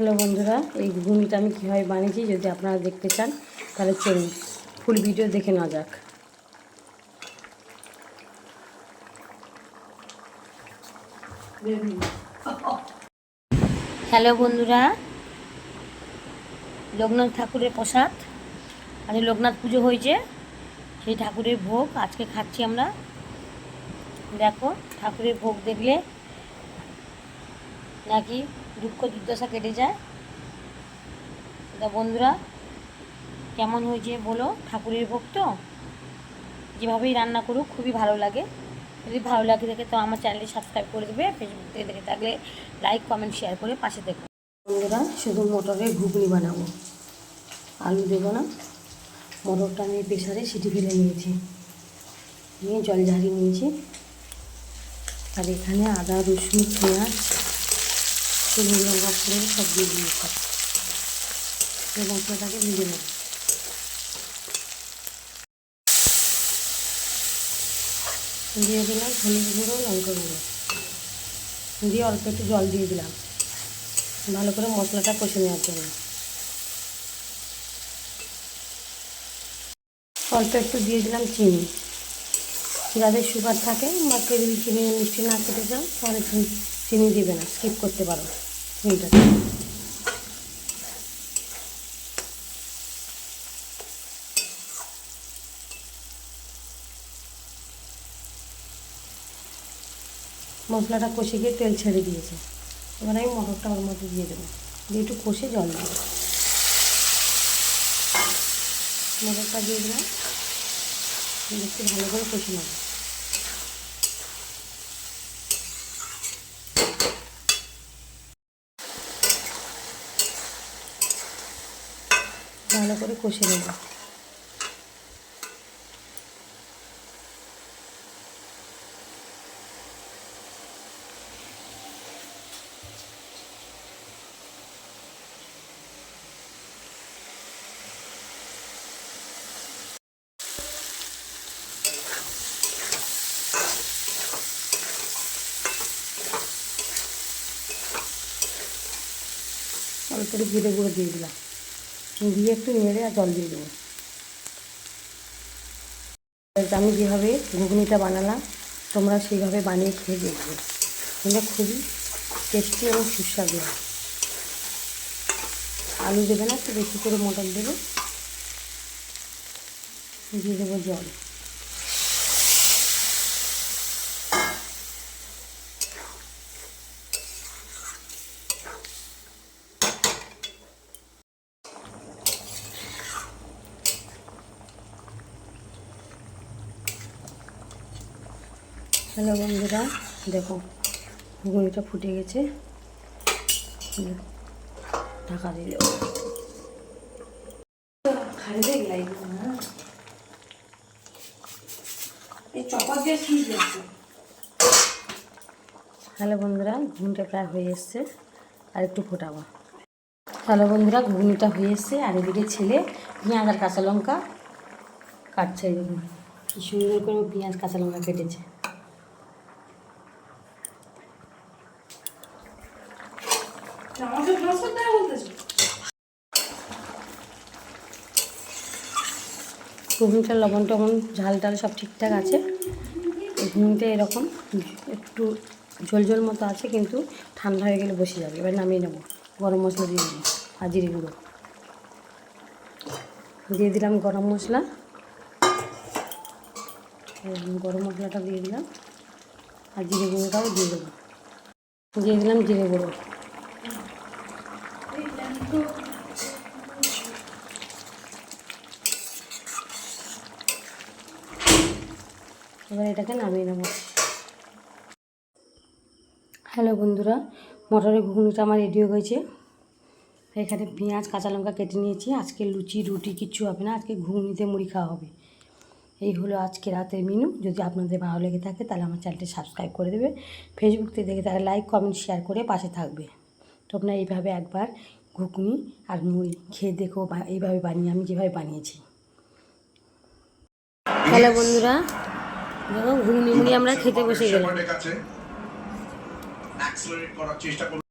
Hello বন্ধুরা, এই ঘুগনিটা আমি কীভাবে বানিয়েছি যদি আপনারা দেখতে চান, তাহলে চলুন ফুল ভিডিও দেখে না যাক। হ্যালো বন্ধুরা, লোকনাথ ঠাকুরের প্রসাদ আজ লোকনাথ পুজো হয়েছে, সেই ঠাকুরের ভোগ আজকে খাচ্ছি আমরা। দেখো, ঠাকুরের ভোগ দেখলে নাকি দুঃখ দুর্দশা কেটে যায়। তা বন্ধুরা, কেমন হয়েছে বলো? ঠাকুরের ভোগ তো? যেভাবেই রান্না করুক, খুবই ভালো লাগে। যদি ভালো লাগে দেখে তো আমার চ্যানেলটি সাবস্ক্রাইব করে দেবে ফেসবুক থেকে দেখে থাকলে লাইক কমেন্ট শেয়ার করে পাশে দেখো। বন্ধুরা, শুধু মটরের ঘুগনি বানাবো। আলু দেবো না। মটরটা আমি প্রেশারে সিটি ফেলে নিয়েছি। নিয়ে জল ঝাড়িয়ে নিয়েছি। আর এখানে আদা, রসুন, পেঁয়াজ শুকনো লঙ্কা করে সব দিয়ে দিয়েছি এই মশলাটাকে ভেজে নেব। দিয়ে দিলাম হলুদ গুঁড়ো, লঙ্কা গুঁড়ো। দিয়ে অল্প একটু জল দিয়ে দিলাম। ভালো করে মশলাটা কষে নেওয়ার জন্য। অল্প একটু দিয়ে দিলাম চিনি। যাদের সুগার থাকে বা কেউ যদি চিনি মিষ্টি না খেতে চান, তাহলে চিনি দিবে না, স্কিপ করতে পারো। মশলাটা কষে গিয়ে তেল ছেড়ে দিয়েছে। এবার আমি মটরটা ওর মধ্যে দিয়ে দেবো। দিয়ে একটু কষে জল দেবো। মটরটা দিয়ে দিলাম। একটু ভালো করে কষে নেব। ভালো করে কষে নেব। অল্প করে জিরে গুঁড়ো দিয়ে দিলাম। দিয়ে একটু নেড়ে আর জল দিয়ে দেবো। আমি যেভাবে ঘুগনিটা বানালাম, তোমরা সেইভাবে বানিয়ে খেয়ে দেখবে। এটা খুবই টেস্টি এবং সুস্বাদু। হয় আলু দেবে না, একটু বেশি করে মটন দেবে। দিয়ে দেবো জল। হ্যালো বন্ধুরা দেখো ঘুগনিটা ফুটে গেছে। ঢাকা দিল। হ্যালো বন্ধুরা ঘুগনিটা প্রায় হয়ে এসছে আর একটু ফোটাবো। হ্যালো বন্ধুরা ঘুগনিটা হয়ে এসছে আর এদিকে ছেলে পেঁয়াজ আর কাঁচা লঙ্কা কাটছে। কি সুন্দর করে পেঁয়াজ কাঁচা লঙ্কা কেটেছে। ঘুগনিটা লবণ টবণ, ঝাল টাল সব ঠিকঠাক আছে। ঘুগনিটা এরকম, একটু ঝোল ঝোল মতো আছে, কিন্তু ঠান্ডা হয়ে গেলে বসে যাবে। এবার নামিয়ে নেব। গরম মশলা দিয়ে দেবো আর গুঁড়ো। দিয়ে দিলাম গরম মশলা। গরম মশলাটা দিয়ে দিলাম। আর জিরে গুঁড়োটাও দিয়ে দেবো। দিয়ে দিলাম জিরে গুঁড়ো। এবার এটাকে নামিয়ে নেব। হ্যালো বন্ধুরা, মটরের ঘুগনিটা আমার রেডি হয়ে গেছে। এখানে পেঁয়াজ, কাঁচা লঙ্কা কেটে নিয়েছি। আজকে লুচি, রুটি কিচ্ছু হবে না, আজকে ঘুগনিতে মুড়ি খাওয়া হবে। এই হলো আজকে রাতের মেনু যদি আপনাদের ভালো লেগে থাকে, তাহলে আমার চ্যানেলটি সাবস্ক্রাইব করে দেবে। ফেসবুক থেকে দেখে তাহলে লাইক কমেন্ট শেয়ার করে পাশে থাকবে। তো আপনারা এইভাবে একবার ঘুগনি আর মুড়ি। খেয়ে দেখো বা এইভাবে বানিয়ে আমি যেভাবে বানিয়েছি। হ্যালো বন্ধুরা। দেখো ঘুগনি মুড়ি আমরা খেতে বসে গেলাম।